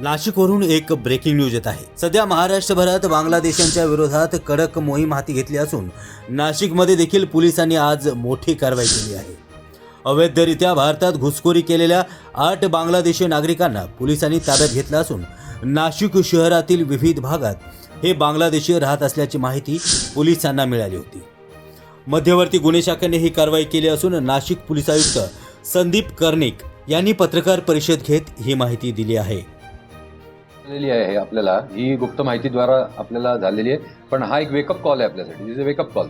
नाशिकवरून एक breaking news येत आहे. सध्या महाराष्ट्रभरात बांगलादेशांच्या विरोधात कडक मोहीम हाती घेतली असून नाशिकमध्ये देखील पोलिसांनी आज मोठी कारवाई केली आहे. अवैधरित्या भारतात घुसखोरी केलेल्या आठ बांगलादेशी नागरिकांना पोलिसांनी ताब्यात घेतलं असून नाशिक शहरातील विविध भागात हे बांगलादेशी राहत असल्याची माहिती पोलिसांना मिळाली होती. मध्यवर्ती गुन्हे शाखेने ही कारवाई केली असून नाशिक पोलीस आयुक्त संदीप कर्णिक यांनी पत्रकार परिषद घेत ही माहिती दिली आहे. झालेली आहे आपल्याला. ही गुप्त माहितीद्वारा आपल्याला झालेली आहे. पण हा एक वेकअप कॉल आहे आपल्यासाठी. इज अ वेकअप कॉल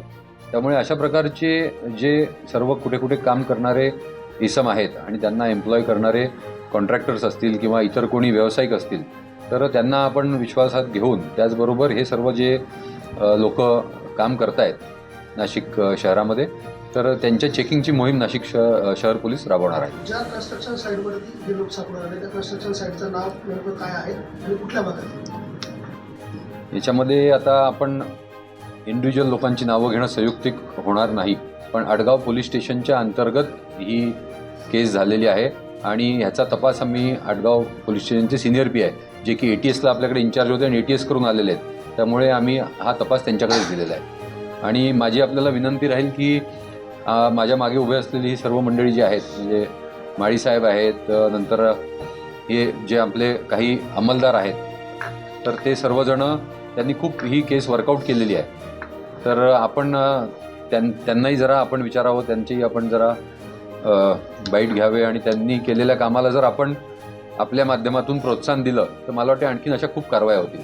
त्यामुळे अशा प्रकारचे जे सर्व कुठे कुठे काम करणारे इसम आहेत आणि त्यांना एम्प्लॉय करणारे कॉन्ट्रॅक्टर्स असतील किंवा इतर कोणी व्यावसायिक असतील तर त्यांना आपण विश्वासात घेऊन त्याचबरोबर हे सर्व जे लोक काम करतायत नाशिक शहरामध्ये तर त्यांच्या चेकिंगची मोहीम नाशिक श शहर पोलीस राबवणार आहेत ज्या कन्स्ट्रक्शन साईटवरती हे लोक सापडून आले त्या कन्स्ट्रक्शन साईटचं नाव नेमकं काय आहे आणि कुठल्या भागात आहे? याच्यामध्ये आता आपण इंडिव्हिज्युअल लोकांची नावं घेणं संयुक्तिक होणार नाही पण अडगाव पोलीस स्टेशनच्या अंतर्गत ही केस झालेली आहे आणि ह्याचा तपास आम्ही अडगाव पोलीस स्टेशनचे सिनियर पी आहे जे की ए टी एसला आपल्याकडे इन्चार्ज होते आणि ए टी एस करून आलेले आहेत. त्यामुळे आम्ही हा तपास त्यांच्याकडेच दिलेला आहे. आणि माझी आपल्याला विनंती राहील की माझ्या मागे उभे असलेली ही सर्व मंडळी जी आहेत म्हणजे माळीसाहेब आहेत नंतर हे जे आपले काही अंमलदार आहेत तर ते सर्वजण त्यांनी खूप ही केस वर्कआउट केलेली आहे. तर आपण त्यां त्यांनाही जरा आपण विचारावं त्यांचीही आपण जरा बाईट घ्यावे आणि त्यांनी केलेल्या कामाला जर आपण आपल्या माध्यमातून प्रोत्साहन दिलं तर मला वाटते आणखीन अशा खूप कारवाया होतील.